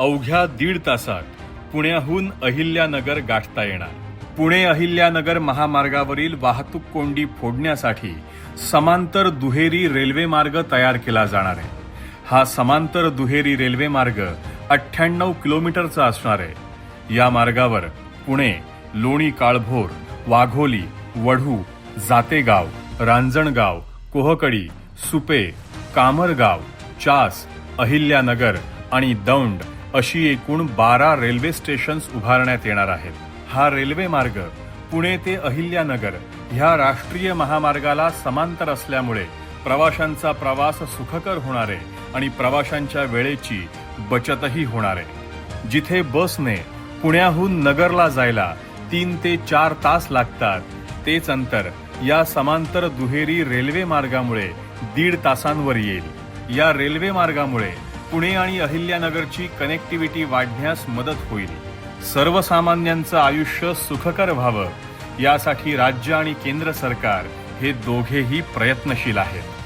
अवघ्या दीड तासात पुण्याहून अहिल्यानगर गाठता येणार. पुणे अहिल्यानगर महामार्गावरील वाहतूक कोंडी फोडण्यासाठी समांतर दुहेरी रेल्वे मार्ग तयार केला जाणार आहे. हा समांतर दुहेरी रेल्वे मार्ग अठ्ठ्याण्णव किलोमीटरचा असणार आहे. या मार्गावर पुणे लोणी काळभोर वाघोली वढू जातेगाव रांजणगाव कोहकडी सुपे कामरगाव चास अहिल्यानगर आणि दौंड अशी एकूण बारा रेल्वे स्टेशन्स उभारण्यात येणार आहेत. हा रेल्वे मार्ग पुणे ते अहिल्यानगर ह्या राष्ट्रीय महामार्गाला समांतर असल्यामुळे प्रवाशांचा प्रवास सुखकर होणार आहे आणि प्रवाशांच्या वेळेची बचतही होणार. आहे जिथे बसने पुण्याहून नगरला जायला तीन ते चार तास लागतात तेच अंतर या समांतर दुहेरी रेल्वे मार्गामुळे दीड तासांवर येईल. या रेल्वे मार्गामुळे पुणे आणि अहिल्यानगरची कनेक्टिव्हिटी वाढण्यास मदत होईल. सर्वसामान्यांचं आयुष्य सुखकर व्हावं यासाठी राज्य आणि केंद्र सरकार हे दोघेही प्रयत्नशील आहेत.